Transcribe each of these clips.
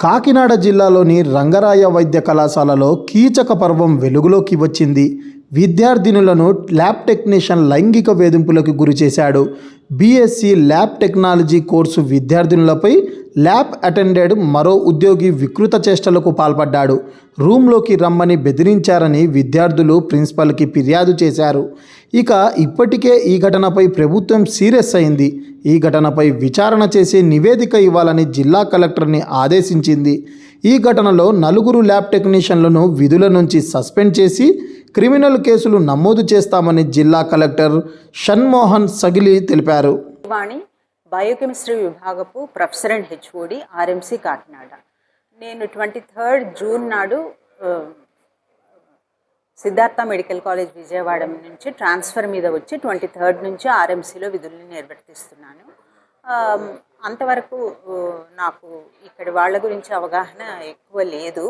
కాకినాడ జిల్లాలోని రంగరాయ వైద్య కళాశాలలో కీచక పర్వం వెలుగులోకి వచ్చింది. విద్యార్థినులను ల్యాబ్ టెక్నీషియన్ లైంగిక వేధింపులకు గురి చేశాడు. బీఎస్సీ ల్యాబ్ టెక్నాలజీ కోర్సు విద్యార్థినులపై ల్యాబ్ అటెండెడ్ మరో ఉద్యోగి వికృత చేష్టలకు పాల్పడ్డాడు. రూమ్లోకి రమ్మని బెదిరించారని విద్యార్థులు ప్రిన్సిపల్కి ఫిర్యాదు చేశారు. ఇక ఇప్పటికే ఈ ఘటనపై ప్రభుత్వం సీరియస్ అయింది. ఈ ఘటనపై విచారణ చేసి నివేదిక ఇవ్వాలని జిల్లా కలెక్టర్ని ఆదేశించింది. ఈ ఘటనలో నలుగురు ల్యాబ్ టెక్నీషియన్లను విధుల నుంచి సస్పెండ్ చేసి క్రిమినల్ కేసులు నమోదు చేస్తామని జిల్లా కలెక్టర్ షణ్మోహన్ సగిలి తెలిపారు. Vani biochemistry విభాగపు professor and HOD RMC Kakinada. నేను ట్వంటీ థర్డ్ జూన్ నాడు సిద్ధార్థ మెడికల్ కాలేజ్ విజయవాడ నుంచి ట్రాన్స్ఫర్ మీద వచ్చి ట్వంటీ థర్డ్ నుంచి ఆర్ఎంసీలో విధులను నిర్వర్తిస్తున్నాను అంతవరకు నాకు ఇక్కడ వాళ్ళ గురించి అవగాహన ఎక్కువ లేదు.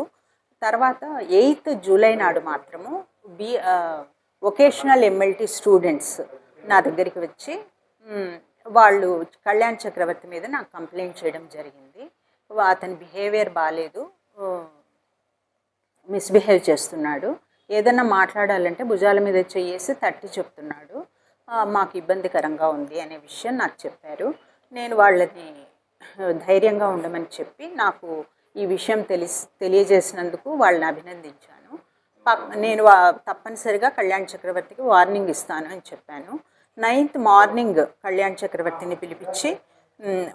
తర్వాత ఎయిత్ జూలై నాడు మాత్రము బి వొకేషనల్ ఎంఎల్టీ స్టూడెంట్స్ నా దగ్గరికి వచ్చి వాళ్ళు కళ్యాణ్ చక్రవర్తి మీద నాకు కంప్లైంట్ చేయడం జరిగింది. అతని బిహేవియర్ బాగాలేదు మిస్బిహేవ్ చేస్తున్నాడు. ఏదన్నా మాట్లాడాలంటే భుజాల మీద చేసి తట్టి చెప్తున్నాడు. మాకు ఇబ్బందికరంగా ఉంది అనే విషయం నాకు చెప్పారు. నేను వాళ్ళని ధైర్యంగా ఉండమని చెప్పి నాకు ఈ విషయం తెలిసి తెలియజేసినందుకు వాళ్ళని అభినందించాను. నేను వా- తప్పనిసరిగా కళ్యాణ్ చక్రవర్తికి వార్నింగ్ ఇస్తాను అని చెప్పాను. నైన్త్ మార్నింగ్ కళ్యాణ్ చక్రవర్తిని పిలిపించి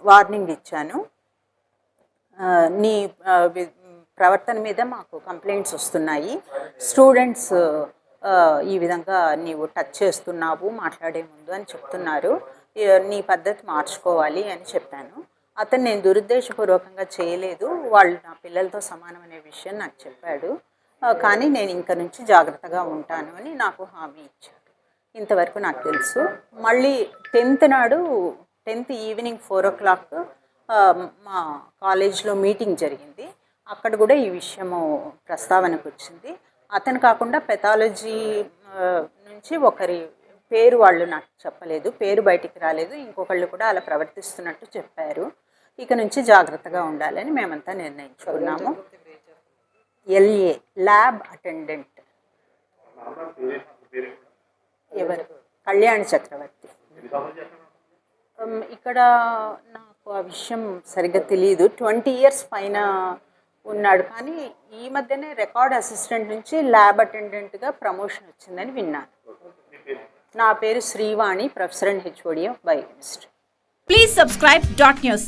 వార్నింగ్ ఇచ్చాను. నీ ప్రవర్తన మీద మాకు కంప్లైంట్స్ వస్తున్నాయి. స్టూడెంట్స్ ఈ విధంగా నీవు టచ్ చేస్తున్నావు మాట్లాడే ముందు అని చెప్తున్నారు. నీ పద్ధతి మార్చుకోవాలి అని చెప్పాను. అతను నేను దురుద్దేశపూర్వకంగా చేయలేదు. వాళ్ళు నా పిల్లలతో సమానం అనే విషయం నాకు చెప్పాడు. కానీ నేను ఇంక నుంచి జాగ్రత్తగా ఉంటాను అని నాకు హామీ ఇచ్చాడు. ఇంతవరకు నాకు తెలుసు. మళ్ళీ టెన్త్ నాడు tenth evening four o'clock మా కాలేజ్లో మీటింగ్ జరిగింది. అక్కడ కూడా ఈ విషయము ప్రస్తావనకు వచ్చింది. అతను కాకుండా పెథాలజీ నుంచి ఒకరి పేరు వాళ్ళు నాకు చెప్పలేదు పేరు బయటికి రాలేదు ఇంకొకళ్ళు కూడా అలా ప్రవర్తిస్తున్నట్టు చెప్పారు. ఇక నుంచి జాగ్రత్తగా ఉండాలని మేమంతా నిర్ణయించుకున్నాము. LA lab attendant. ఎవరు? కళ్యాణ్ చక్రవర్తి. ఇక్కడ నాకు ఆ విషయం సరిగ్గా తెలియదు ట్వంటీ ఇయర్స్ పైన ఉన్నాడు. కానీ ఈ మధ్యనే రికార్డ్ అసిస్టెంట్ నుంచి ల్యాబ్ అటెండెంట్గా ప్రమోషన్ వచ్చిందని విన్నాను. నా పేరు Srivani professor and HOD of biochemistry. Please subscribe dot news.